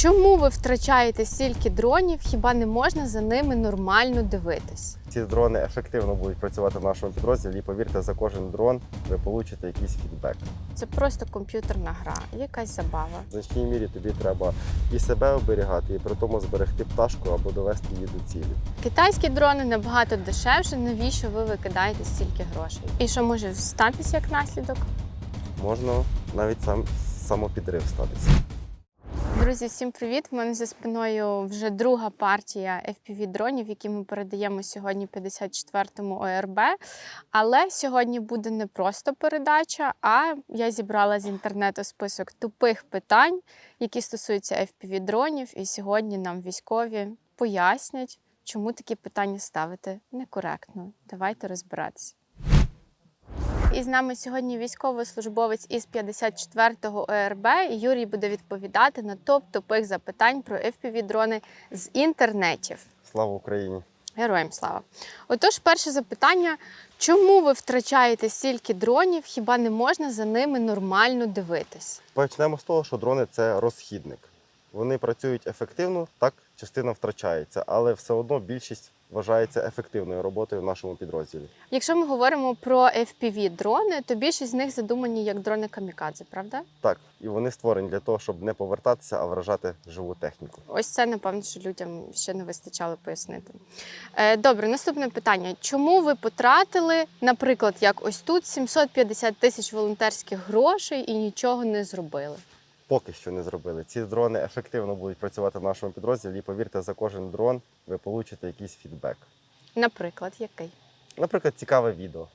Чому ви втрачаєте стільки дронів? Хіба не можна за ними нормально дивитись? Ці дрони ефективно будуть працювати в нашому підрозділі. І повірте, за кожен дрон ви получите якийсь фідбек. Це просто комп'ютерна гра, якась забава. В значній мірі тобі треба і себе оберігати, і при тому зберегти пташку або довести її до цілі. Китайські дрони набагато дешевше. Навіщо ви викидаєте стільки грошей? І що може статися як наслідок? Можна навіть сам самопідрив статися. Друзі, всім привіт! У мене за спиною вже друга партія fpv дронів, які ми передаємо сьогодні 54-му ОРБ. Але сьогодні буде не просто передача, а я зібрала з інтернету список тупих питань, які стосуються fpv дронів. І сьогодні нам військові пояснять, чому такі питання ставити некоректно. Давайте розбиратися. І з нами сьогодні військовослужбовець із 54-го ОРБ. Юрій буде відповідати на топ тупих запитань про FPV-дрони з інтернетів. Слава Україні! Героям слава! Отож, перше запитання: чому ви втрачаєте стільки дронів? Хіба не можна за ними нормально дивитись? Почнемо з того, що дрони це розхідник. Вони працюють ефективно, так частина втрачається, але все одно більшість вважається ефективною роботою в нашому підрозділі. Якщо ми говоримо про FPV-дрони, то більшість з них задумані як дрони камікадзе, правда? Так, і вони створені для того, щоб не повертатися, а вражати живу техніку. Ось це напевно, що людям ще не вистачало пояснити. Е, Добре, наступне питання: чому ви потратили, наприклад, як ось тут 750 тисяч волонтерських грошей і нічого не зробили? Поки що не зробили. Ці дрони ефективно будуть працювати в нашому підрозділі. І повірте, за кожен дрон ви получите якийсь фідбек. Наприклад, який? Наприклад, цікаве відео.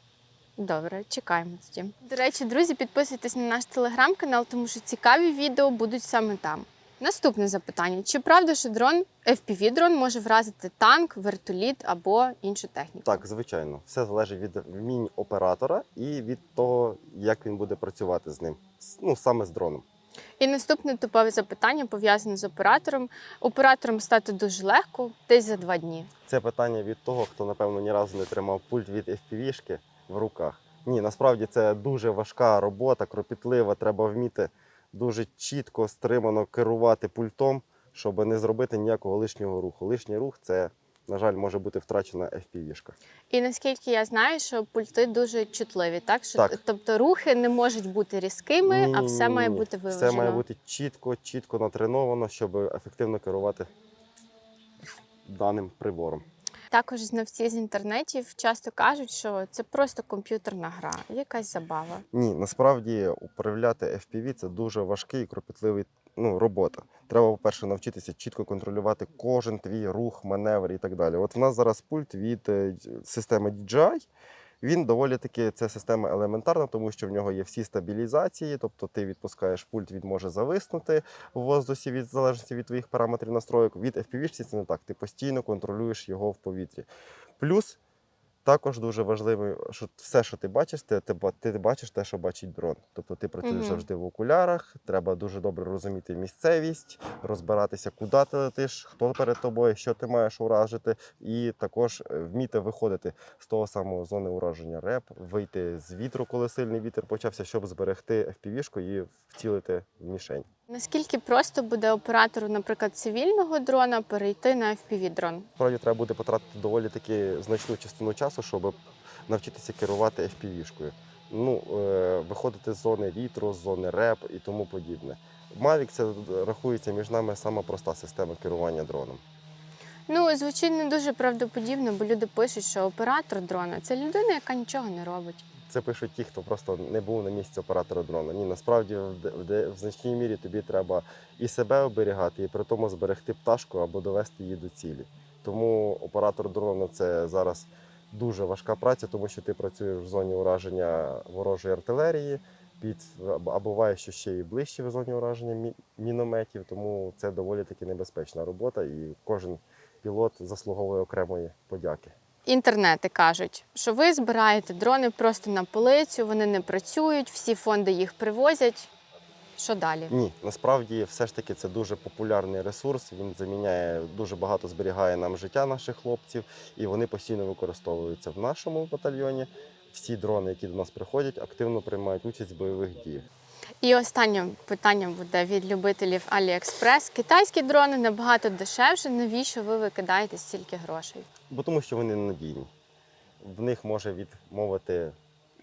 Добре, чекаємо тоді. До речі, друзі, підписуйтесь на наш телеграм-канал, тому що цікаві відео будуть саме там. Наступне запитання: чи правда, що дрон FPV-дрон може вразити танк, вертоліт або іншу техніку? Так, звичайно, все залежить від вмінь оператора і від того, як він буде працювати з ним. Ну саме з дроном. І наступне типове запитання пов'язане з оператором. Оператором стати дуже легко, десь за два дні. Це питання від того, хто напевно ні разу не тримав пульт від FPV-шки в руках. Ні, насправді це дуже важка робота, кропітлива. Треба вміти дуже чітко, стримано керувати пультом, щоб не зробити ніякого лишнього руху. Лишній рух це, на жаль, може бути втрачена FPV-шка. І наскільки я знаю, що пульти дуже чутливі, так що Так. тобто рухи не можуть бути різкими, а все має Ні-ні-ні. бути виважено. Все має бути чітко, чітко натреновано, щоб ефективно керувати даним прибором. Також знавці з інтернетів часто кажуть, що це просто комп'ютерна гра, якась забава. Ні, насправді управляти FPV це дуже важкий і кропітливий ну, робота. Треба, по-перше, навчитися чітко контролювати кожен твій рух, маневр і так далі. От в нас зараз пульт від е, системи DJI. Він доволі таки це система елементарна, тому що в нього є всі стабілізації, тобто ти відпускаєш пульт, він може зависнути в воздусі від залежності від твоїх параметрів настройок. Від FPV це не так. Ти постійно контролюєш його в повітрі. Плюс також дуже важливо, що все, що ти бачиш, ти, ти, ти бачиш те, що бачить дрон. Тобто ти працюєш Мгм. завжди в окулярах, треба дуже добре розуміти місцевість, розбиратися, куди ти летиш, хто перед тобою, що ти маєш уражити, і також е, вміти виходити з того самого зони ураження реп, вийти з вітру, коли сильний вітер почався, щоб зберегти FPV-шку і вцілити в мішень. Наскільки просто буде оператору, наприклад, цивільного дрона перейти на FPV-дрон? Справді треба буде потратити доволі таки значну частину часу, щоб навчитися керувати FPV-шкою. Ну, е, виходити з зони вітру, з зони реп і тому подібне. Mavic це рахується між нами сама проста система керування дроном. Ну, звучить не дуже правдоподібно, бо люди пишуть, що оператор дрона це людина, яка нічого не робить. Це пишуть ті, хто просто не був на місці оператора дрона. Ні, насправді в, значній мірі тобі треба і себе оберігати, і при тому зберегти пташку або довести її до цілі. Тому оператор дрона це зараз дуже важка праця, тому що ти працюєш в зоні ураження ворожої артилерії, під а буває, що ще і ближче в зоні ураження мінометів. Тому це доволі таки небезпечна робота, і кожен пілот заслуговує окремої подяки. Інтернети кажуть, що ви збираєте дрони просто на полицю, вони не працюють, всі фонди їх привозять. Що далі? Ні, насправді все ж таки це дуже популярний ресурс. Він заміняє дуже багато зберігає нам життя наших хлопців, і вони постійно використовуються в нашому батальйоні. Всі дрони, які до нас приходять, активно приймають участь в бойових діях. І останнє питання буде від любителів AliExpress. Китайські дрони набагато дешевше. Навіщо ви викидаєте стільки грошей? Бо тому що вони ненадійні. В них може відмовити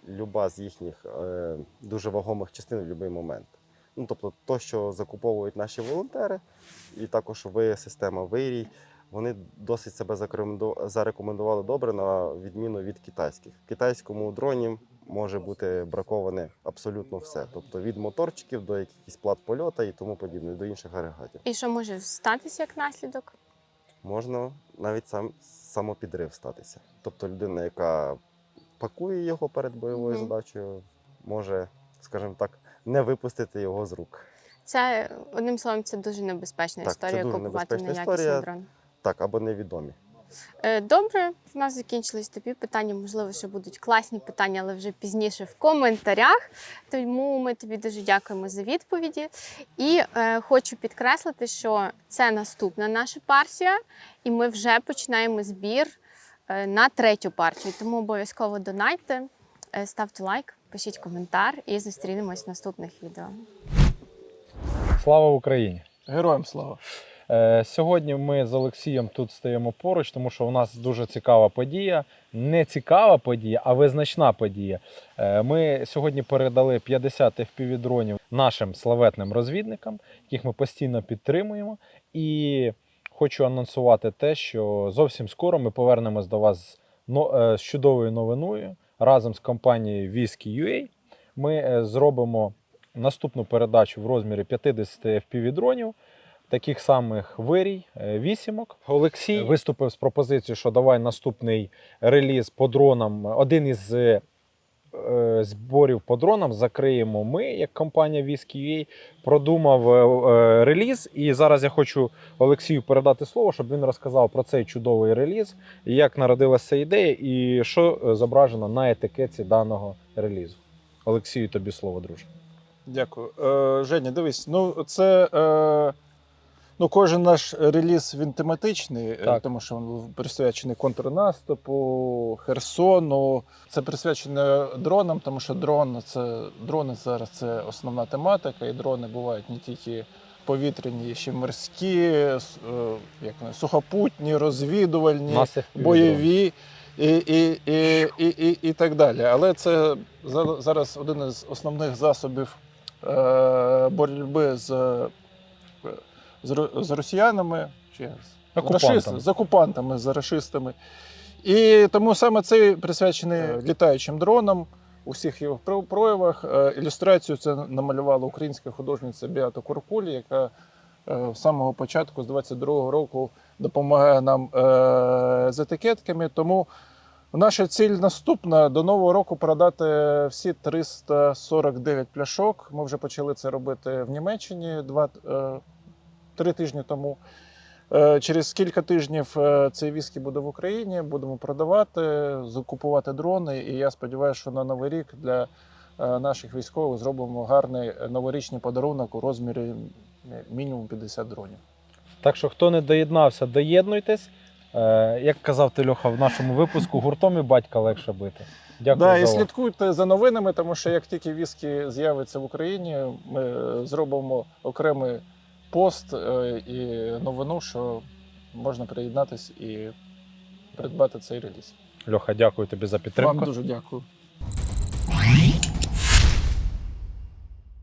люба з їхніх е, дуже вагомих частин в будь-який момент. Ну, тобто, то, що закуповують наші волонтери, і також ви, система Вирій, вони досить себе зарекомендували добре на відміну від китайських. Китайському дроні може бути браковане абсолютно все. Тобто від моторчиків до якихось плат польота і тому подібне, до інших агрегатів. І що може статися як наслідок? можна навіть сам самопідрив статися. Тобто людина, яка пакує його перед бойовою Мгм. задачею, може, скажімо так, не випустити його з рук. Це одним словом, це дуже небезпечна Так, це історія дуже купувати неякісний дрон. Так, або невідомі. Е, Добре, в нас закінчились тобі питання. Можливо, що будуть класні питання, але вже пізніше в коментарях. Тому ми тобі дуже дякуємо за відповіді. І е, хочу підкреслити, що це наступна наша партія, і ми вже починаємо збір е, на третю партію. Тому обов'язково донайте, е, ставте лайк, пишіть коментар і зустрінемось в наступних відео. Слава Україні! Героям слава. Е, Сьогодні ми з Олексієм тут стоїмо поруч, тому що у нас дуже цікава подія. Не цікава подія, а визначна подія. Е, Ми сьогодні передали 50 FPV-дронів нашим славетним розвідникам, яких ми постійно підтримуємо. І хочу анонсувати те, що зовсім скоро ми повернемось до вас з е, чудовою новиною разом з компанією Whisky.ua. Ми зробимо наступну передачу в розмірі 50 FPV-дронів таких самих вирій, е, вісімок. Олексій виступив з пропозицією, що давай наступний реліз по дронам. Один із е, е, зборів по дронам закриємо ми, як компанія Whisky.ua, продумав е, е, реліз. І зараз я хочу Олексію передати слово, щоб він розказав про цей чудовий реліз, як народилася ідея, і що е, зображено на етикетці даного релізу. Олексію, тобі слово, друже. Дякую. Е, Женя, дивись, ну це. Е, ну, кожен наш реліз він тематичний, е, Так. тому що він присвячений контрнаступу, Херсону. Це присвячено дронам, тому що дрон це дрони зараз це основна тематика, і дрони бувають не тільки повітряні, ще й морські, е, як вони, сухопутні, розвідувальні. Бойові і, і, і, і, і, і так далі. Але це зараз один із основних засобів е, боротьби з, з, з росіянами чи з, Окупантами. рашистами, з окупантами, з рашистами. І тому саме цей присвячений літаючим дронам. У всіх його про- проявах Е, ілюстрацію це намалювала українська художниця Біата Куркулі, яка е, з самого початку, з 22-го року, допомагає нам е, з етикетками. Тому наша ціль наступна до нового року продати всі 349 пляшок. Ми вже почали це робити в Німеччині два, е, три тижні тому. Е, Через кілька тижнів е, цей віскі буде в Україні, будемо продавати, закупувати дрони. І я сподіваюся, що на новий рік для е, наших військових зробимо гарний новорічний подарунок у розмірі мінімум 50 дронів. Так що, хто не доєднався, доєднуйтесь. Як казав ти Льоха в нашому випуску, гуртом і батька легше бити. Дякую Да, і за увагу. слідкуйте за новинами, тому що як тільки віскі з'явиться в Україні, ми зробимо окремий пост е, і новину, що можна приєднатись і придбати цей реліз. Льоха, дякую тобі за підтримку. Вам дуже дякую.